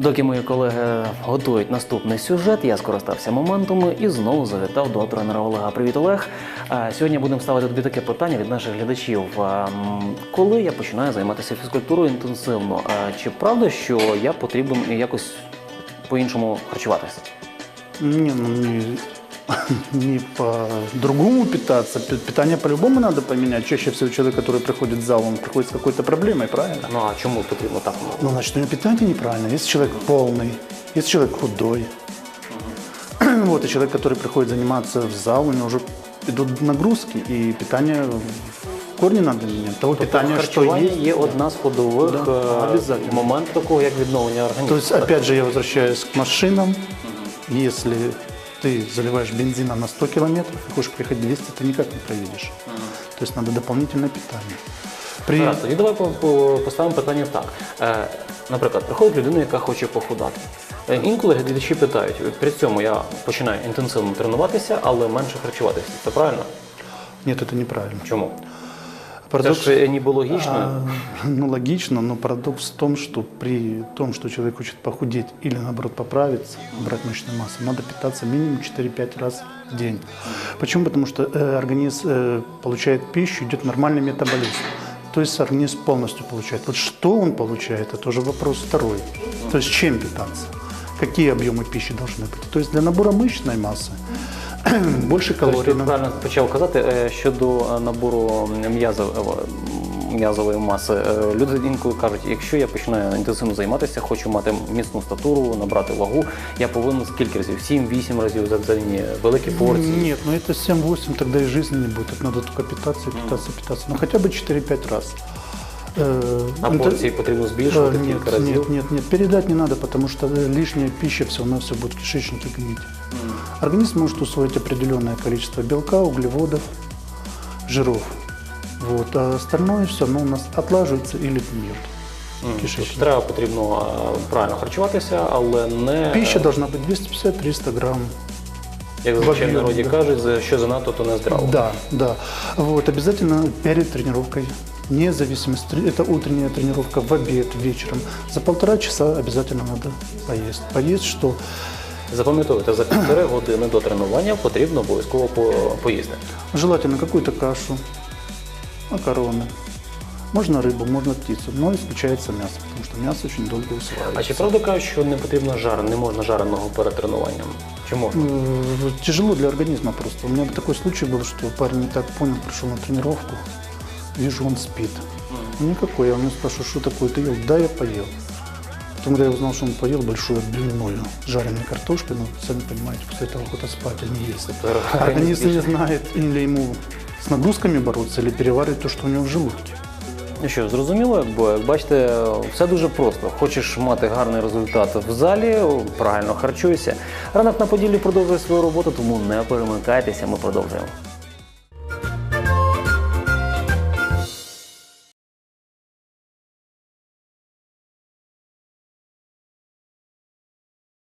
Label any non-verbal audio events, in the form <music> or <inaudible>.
Доки мої колеги готують наступний сюжет, я скористався моментом і знову завітав до тренера Олега. Привіт, Олег. Сьогодні будемо ставити тобі таке питання від наших глядачів. Коли я починаю займатися фізкультурою інтенсивно, чи правда, що я потрібен якось по-іншому харчуватися? Ні, ну не по-другому питаться. Пи- Питание по-любому надо поменять. Чаще всего человек, который приходит в зал, он приходит с какой-то проблемой, правильно? Ну а чому потрібно так? Ну, значит, у него питание неправильно. Если человек полный, если человек худой, <clears throat> вот, и человек, который приходит заниматься в зал, у него уже идут нагрузки, и питание в корне надо менять. Того питания, что Харчування есть. є одна з ходових Да, е, обов'язательно. моментів такого, як відновлення організму. То есть, опять же, я возвращаюсь к машинам. Если ты заливаешь бензина на 100 километров и хочешь приехать 200, ты никак не проедешь. То есть надо дополнительное питание. При... Гаразд, тоді давай по- по- поставимо питання так. Е, наприклад, приходить людина, яка хоче похудати. Е, інколи глядачі питають, при цьому я починаю інтенсивно тренуватися, але менше харчуватися. Це правильно? Нет, это неправильно. Чому? Це Парадокс, ж ніби логічно. а, ну, логично, но парадокс в том, что при том, что человек хочет похудеть или наоборот поправиться, брать мышечную массу, надо питаться минимум 4-5 раз в день. Почему? Потому что э, организм э, получает пищу, идет нормальный метаболизм. То есть организм полностью получает. Вот что он получает, это уже вопрос второй. То есть чем питаться? Какие объемы пищи должны быть? То есть для набора мышечной массы <clears throat> больше Тобто, калорий. ти надо. правильно почав казати е, щодо е, набору м'язов- е, м'язової маси. Е, Люди інколи кажуть, якщо я починаю інтенсивно займатися, хочу мати міцну статуру, набрати вагу, я повинен скільки разів? 7-8 разів за день, великі порції. Нет, ну это 7-8, тогда и жизни не будет. Это надо только питаться, и питаться, питаться. Ну хотя бы 4-5 раз. Э, А это- порції потрібно збільшувати э, кілька нет, разів. нет, нет, нет, передать не надо, потому что э, лишняя пища все равно все будет в кишечнике гнить. Организм может усвоить определенное количество белка, углеводов, жиров. Вот, а остальное все равно у нас отлаживается или гниет. в Тобто кишечнике. треба потрібно е, правильно харчуватися, але не Пища должна быть 250-300 грамм як зазвичай в народі кажуть, за- що занадто, то не здраво. Да, да. Вот, обязательно перед тренировкой, вне зависимости, это утренняя тренировка, в обед, вечером. За полтора часа обязательно надо поесть. Поесть, что Запам'ятовуйте, за півтори години до тренування потрібно обов'язково по- поїсти. желательно какую-то кашу, макароны. Можно рыбу, можно птицу, но исключается мясо, потому что мясо очень долго А усваивается. чи правда кажуть, що не потрібно жар, не можна жареного перед тренуванням? Чи можна? Э, Тяжело для организма просто. У меня такой случай был, что парень не так понял, пришел на тренировку, вижу, он спит. Никакой. Я у него спрашиваю, что такое ты ел? Да, я поел. Потом, когда я узнал, что он поел большую отбивную жареной картошкой, ну, сами понимаете, после этого охота спать, а не есть. Организм не знает, или ему с нагрузками бороться, или переваривать то, что у него в желудке. Ну що, зрозуміло, бо як бачите, все дуже просто. Хочеш мати гарний результат в залі, правильно харчуйся. Ранок на поділі продовжує свою роботу, тому не перемикайтеся, ми продовжуємо.